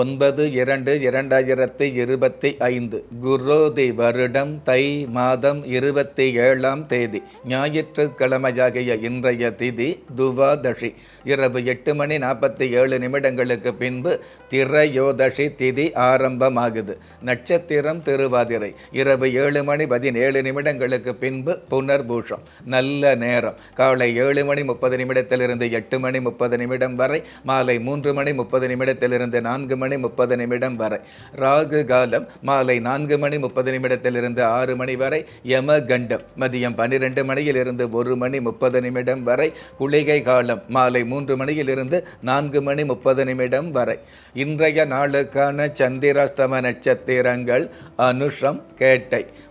ஒன்பது இரண்டு இரண்டாயிரத்தி இருபத்தி ஐந்து குரோதி வருடம் தை மாதம் இருபத்தி ஏழாம் தேதி ஞாயிற்றுக்கிழமையாகிய இன்றைய திதி துவாதஷி இரவு எட்டு மணி நாற்பத்தி ஏழு நிமிடங்களுக்கு பின்பு திரையோதஷி திதி ஆரம்பமாகுது. நட்சத்திரம் திருவாதிரை. இரவு ஏழு மணி பதினேழு நிமிடங்களுக்கு பின்பு புனர்பூஷம். நல்ல நேரம். காலை ஏழு மணி முப்பது நிமிடத்திலிருந்து எட்டு மணி முப்பது நிமிடம் வரை மாலை மூன்று மணி முப்பது நிமிடத்திலிருந்து நான்கு மணி முப்பது நிமிடம் வரை. ராகு காலம் மாலை நான்கு மணி முப்பது நிமிடத்திலிருந்து ஆறு மணி வரை. யம கண்டம் மதியம் பன்னிரெண்டு மணியிலிருந்து ஒரு மணி முப்பது நிமிடம் வரை. குளிகை காலம் மாலை மூன்று மணியிலிருந்து நான்கு மணி முப்பது நிமிடம் வரை. இன்றைய நாளுக்கான சந்திராஸ்தம நட்சத்திரங்கள் அனுஷம் கேட்டை.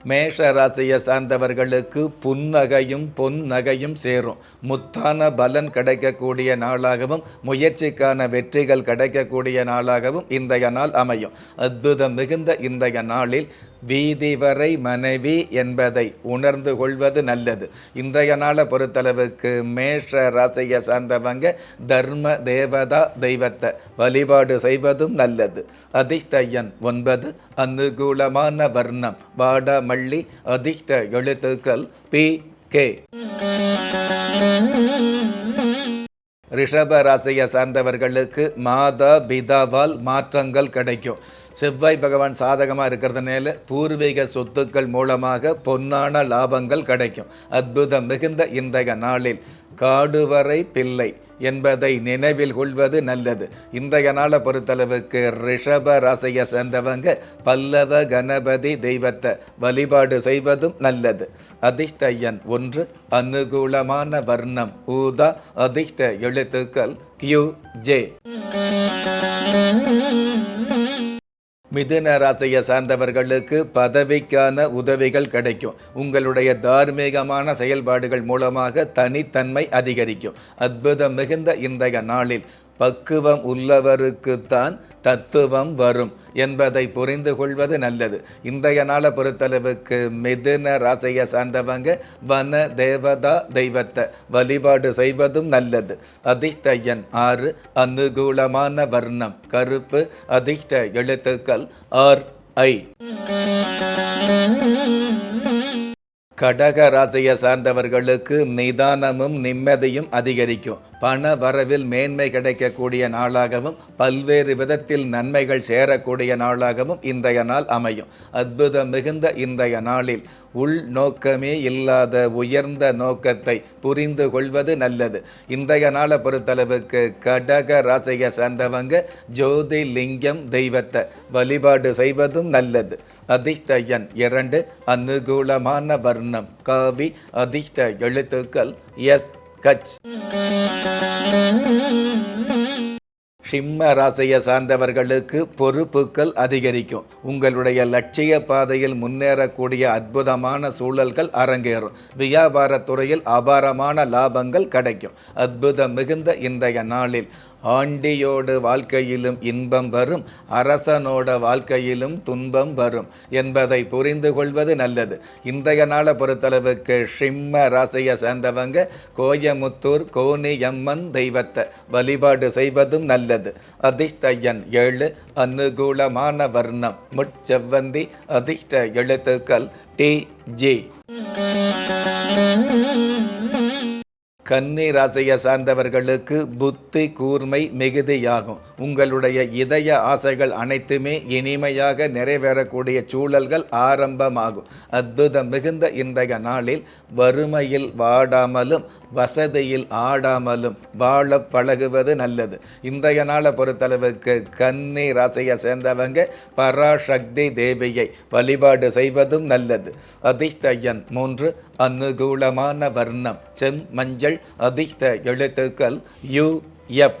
மேஷ ராசியை சார்ந்தவர்களுக்கு புன்னகையும் பொன்னகையும் சேரும். முத்தான பலன் கிடைக்கக்கூடிய நாளாகவும் முயற்சிக்கான வெற்றிகள் கிடைக்கக்கூடிய நாளாகவும் இன்றைய நாள் அமையும். அற்புதம் மிகுந்த இன்றைய நாளில் வீதி வரை மனைவி என்பதை உணர்ந்து கொள்வது நல்லது. இன்றைய நாளை பொறுத்தளவுக்கு மேஷ ராசியை சார்ந்தவங்க தர்ம தேவதா தெய்வத்தை வழிபாடு செய்வதும் நல்லது. அதிர்ஷ்டயன் ஒன்பது அனுகூலமான வர்ணம் வாடமள்ளி அதிர்ஷ்ட எழுத்துக்கள் பி கே. ரிஷப ராசியை சார்ந்தவர்களுக்கு மாதா பிதாவால் மாற்றங்கள் கிடைக்கும். செவ்வாய் பகவான் சாதகமாக இருக்கிறதுனால பூர்வீக சொத்துக்கள் மூலமாக பொன்னான லாபங்கள் கிடைக்கும். அற்புதம் மிகுந்த இன்றைய நாளில். காடுவரை பிள்ளை. என்பதை நினைவில் கொள்வது நல்லது. இன்றைய நாளை பொறுத்தளவுக்கு ரிஷப ராசியை சேர்ந்தவங்க பல்லவ கணபதி தெய்வத்தை வழிபாடு செய்வதும் நல்லது. அதிர்ஷ்ட எண் ஒன்று அனுகூலமான வர்ணம் ஊதா அதிர்ஷ்ட எழுத்துக்கள் கியூ ஜே மிதுன ராசியை சார்ந்தவர்களுக்கு பதவிக்கான உதவிகள் கிடைக்கும். உங்களுடைய தார்மீகமான செயல்பாடுகள் மூலமாக தனித்தன்மை அதிகரிக்கும். அற்புதம் மிகுந்த இன்றைய நாளில் பக்குவம் உள்ளவருக்குத்தான் தத்துவம் வரும் என்பதை புரிந்து கொள்வது நல்லது. இன்றைய நாளை பொறுத்தளவுக்கு மிதுன ராசியை சார்ந்தவங்க வன தேவதா தெய்வத்தை வழிபாடு செய்வதும் நல்லது. அதிர்ஷ்டயன் ஆறு அனுகூலமான வர்ணம் கருப்பு அதிர்ஷ்ட எழுத்துக்கள் ஆர் ஐ. கடக ராசியை சார்ந்தவர்களுக்கு நிதானமும் நிம்மதியும் அதிகரிக்கும். பண வரவில் மேன்மை கிடைக்கக்கூடிய நாளாகவும் பல்வேறு விதத்தில் நன்மைகள் சேரக்கூடிய நாளாகவும் இன்றைய நாள் அமையும். அற்புதம் மிகுந்த இன்றைய நாளில் உள் நோக்கமே இல்லாத உயர்ந்த நோக்கத்தை புரிந்து கொள்வது நல்லது. இன்றைய நாளை பொறுத்தளவுக்கு கடக ராசியை சார்ந்தவங்க ஜோதி லிங்கம் தெய்வத்தை வழிபாடு செய்வதும் நல்லது. அதிர்ஷ்ட எண் இரண்டு அனுகூலமான வர்ணம் காவி அதிர்ஷ்ட எழுத்துக்கள் எஸ். கச். சிம்ம ராசியை சார்ந்தவர்களுக்கு பொறுப்புகள் அதிகரிக்கும். உங்களுடைய லட்சிய பாதையில் முன்னேறக்கூடிய அற்புதமான சூழல்கள் அரங்கேறும். வியாபாரத் துறையில் அபாரமான லாபங்கள் கிடைக்கும். அற்புதம் மிகுந்த இன்றைய நாளில் ஆண்டியோட வாழ்க்கையிலும் இன்பம் வரும் அரசனோட வாழ்க்கையிலும் துன்பம் வரும் என்பதை புரிந்து கொள்வது நல்லது. இன்றைய நாளை பொறுத்தளவுக்கு ஷிம்ம ராசியை சேர்ந்தவங்க கோயமுத்தூர் கோனியம்மன் தெய்வத்தை வழிபாடு செய்வதும் நல்லது. அதிர்ஷ்டயன் ஏழு அனுகூலமான வர்ணம். முட்செவ்வந்தி அதிர்ஷ்ட எழுத்துக்கள் டி ஜி. கன்னி ராசியை சார்ந்தவர்களுக்கு புத்தி கூர்மை மிகுதியாகும். உங்களுடைய இதய ஆசைகள் அனைத்துமே இனிமையாக நிறைவேறக்கூடிய சூழல்கள் ஆரம்பமாகும். அற்புதம் மிகுந்த இன்றைய நாளில் வறுமையில் வாடாமலும் வசதியில் ஆடாமலும் வாழ பழகுவது நல்லது. இன்றைய நாளை பொறுத்தளவுக்கு கன்னி ராசியை சேர்ந்தவங்க பராசக்தி தேவியை வழிபாடு செய்வதும் நல்லது. அதிர்ஷ்டயன் மூன்று அனுகூலமான வர்ணம். செம் மஞ்சள் அதிர்ஷ்ட எழுத்துக்கள் யு எஃப்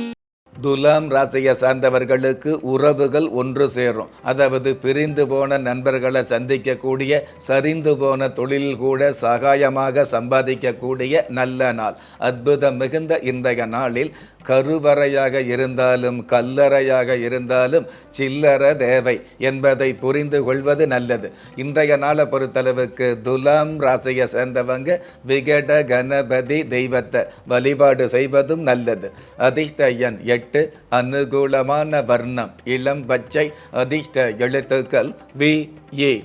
துலாம் ராசியை சார்ந்தவர்களுக்கு உறவுகள் ஒன்று சேரும். அதாவது பிரிந்து போன நண்பர்களை சந்திக்கக்கூடிய சரிந்து போன தொழில் கூட சகாயமாக சம்பாதிக்கக்கூடிய நல்ல நாள். அற்புதம் மிகுந்த இன்றைய நாளில் கருவறையாக இருந்தாலும் கல்லறையாக இருந்தாலும் சில்லற தேவை என்பதை புரிந்து கொள்வது நல்லது. இன்றைய நாளை பொறுத்தளவுக்கு துலாம் ராசியை சேர்ந்தவங்க விகட கணபதி தெய்வத்தை வழிபாடு செய்வதும் நல்லது. அதிர்ஷ்ட எண் எட்டு அனுகூலமான வர்ணம். இளம் பச்சை அதிர்ஷ்ட எழுத்துக்கள் வி ஏ.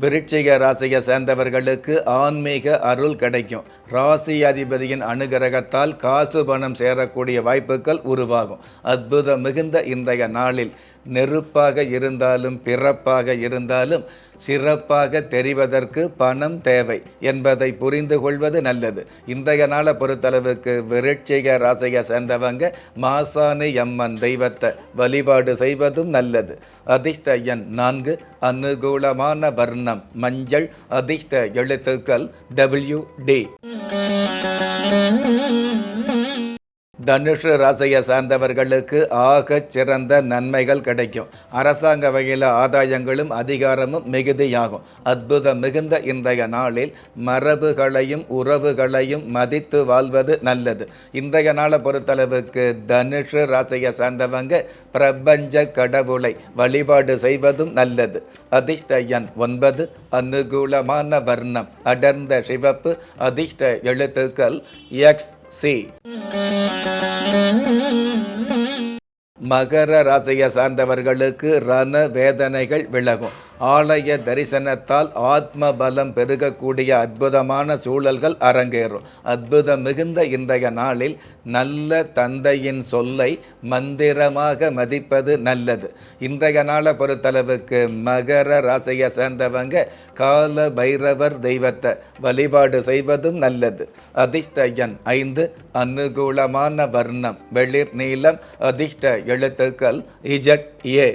விருட்சிக ராசியை சேர்ந்தவர்களுக்கு ஆன்மீக அருள் கிடைக்கும். ராசி அதிபதியின் அனுகிரகத்தால் காசு பணம் சேரக்கூடிய வாய்ப்புகள் உருவாகும். அற்புதம் மிகுந்த இன்றைய நாளில். நெருப்பாக இருந்தாலும் பிறப்பாக இருந்தாலும் சிறப்பாக தெரிவதற்கு பணம் தேவை என்பதை புரிந்து கொள்வது நல்லது. இன்றைய நாளை பொறுத்தளவுக்கு விருட்சிக ராசியை சேர்ந்தவங்க மாசானி அம்மன் தெய்வத்தை வழிபாடு செய்வதும் நல்லது. அதிர்ஷ்ட எண் நான்கு அனுகூலமான வர்ணம் மஞ்சள் அதிர்ஷ்ட எழுத்துக்கள் டபிள்யூ டி தனுஷு ராசியை சார்ந்தவர்களுக்கு ஆக சிறந்த நன்மைகள் கிடைக்கும். அரசாங்க வகையில் ஆதாயங்களும் அதிகாரமும் மிகுதியாகும். அற்புதம் மிகுந்த இன்றைய நாளில் மரபுகளையும் உறவுகளையும் மதித்து வாழ்வது நல்லது. இன்றைய நாளை பொறுத்தளவுக்கு தனுஷு ராசியை சார்ந்தவங்க பிரபஞ்ச கடவுளை வழிபாடு செய்வதும் நல்லது. அதிர்ஷ்ட எண் ஒன்பது அனுகூலமான வர்ணம் அடர்ந்த சிவப்பு அதிர்ஷ்ட எழுத்துக்கள் எக்ஸ் சி. மகர ராசியை சார்ந்தவர்களுக்கு ரண வேதனைகள் விலகும். ஆலய தரிசனத்தால் ஆத்ம பலம் பெருகக்கூடிய அற்புதமான சூழல்கள் அரங்கேறும். அற்புதம் மிகுந்த இன்றைய நாளில் நல்ல தந்தையின் சொல்லை மந்திரமாக மதிப்பது நல்லது. இன்றைய நாளை பொறுத்தளவுக்கு மகர ராசியை சேர்ந்தவங்க கால பைரவர் தெய்வத்தை வழிபாடு செய்வதும் நல்லது. அதிர்ஷ்ட எண் ஐந்து அனுகூலமான வர்ணம் வெளிர் நீளம் அதிர்ஷ்ட எழுத்துக்கள் இஜட் ஏ.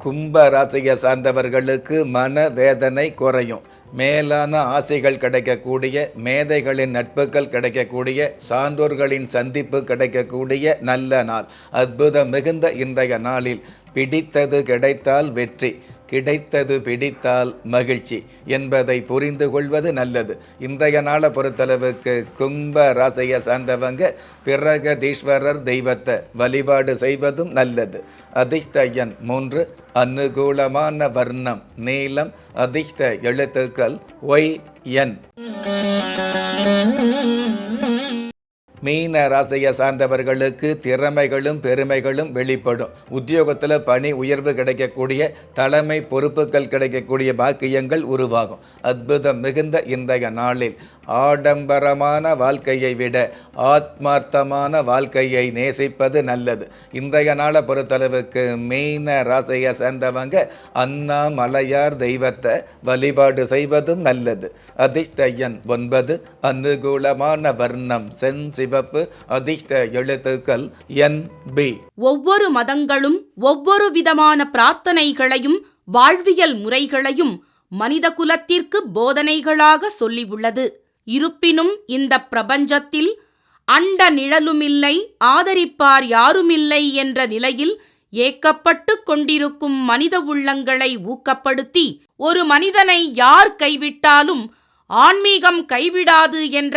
கும்ப ராசியை சார்ந்தவர்களுக்கு மன வேதனை குறையும். மேலான ஆசைகள் கிடைக்கக்கூடிய மேதைகளின் நட்புகள் கிடைக்கக்கூடிய சான்றோர்களின் சந்திப்பு கிடைக்கக்கூடிய நல்ல நாள். அற்புதம் மிகுந்த இன்றைய நாளில் பிடித்தது கிடைத்தால் வெற்றி கிடைத்தது பிடித்தால் மகிழ்ச்சி என்பதை புரிந்து கொள்வது நல்லது. இன்றைய நாளை பொறுத்தளவுக்கு கும்ப ராசியை சார்ந்தவங்க பிரகதீஸ்வரர் தெய்வத்தை வழிபாடு செய்வதும் நல்லது. அதிர்ஷ்டயன் மூன்று அனுகூலமான வர்ணம் நீளம் அதிர்ஷ்ட எழுத்துக்கள் ஒய் என். மீன ராசியை சார்ந்தவர்களுக்கு திறமைகளும் பெருமைகளும் வெளிப்படும். உத்தியோகத்தில் பணி உயர்வு கிடைக்கக்கூடிய தலைமை பொறுப்புகள் கிடைக்கக்கூடிய பாக்கியங்கள் உருவாகும். அற்புதம் மிகுந்த இன்றைய நாளில். ஆடம்பரமான வாழ்க்கையை விட ஆத்மார்த்தமான வாழ்க்கையை நேசிப்பது நல்லது. இன்றைய நாளை பொறுத்தளவுக்கு மீன ராசியை சேர்ந்தவங்க அண்ணாமலையார் தெய்வத்தை வழிபாடு செய்வதும் நல்லது. அதிர்ஷ்ட ஒன்பது அனுகூலமான வர்ணம் சென்சிவ சிவப்பு அதிர்ஷ்ட எழுத்துக்கள் என் பி. ஒவ்வொரு மதங்களும் ஒவ்வொரு விதமான பிரார்த்தனைகளையும் வாழ்வியல் முறைகளையும் மனித குலத்திற்கு போதனைகளாக சொல்லியுள்ளது இருப்பினும் இந்த பிரபஞ்சத்தில் அண்ட நிழலுமில்லை ஆதரிப்பார் யாருமில்லை என்ற நிலையில் ஏக்கப்பட்டு கொண்டிருக்கும் மனித உள்ளங்களை ஊக்கப்படுத்தி ஒரு மனிதனை யார் கைவிட்டாலும் ஆன்மீகம் கைவிடாது என்ற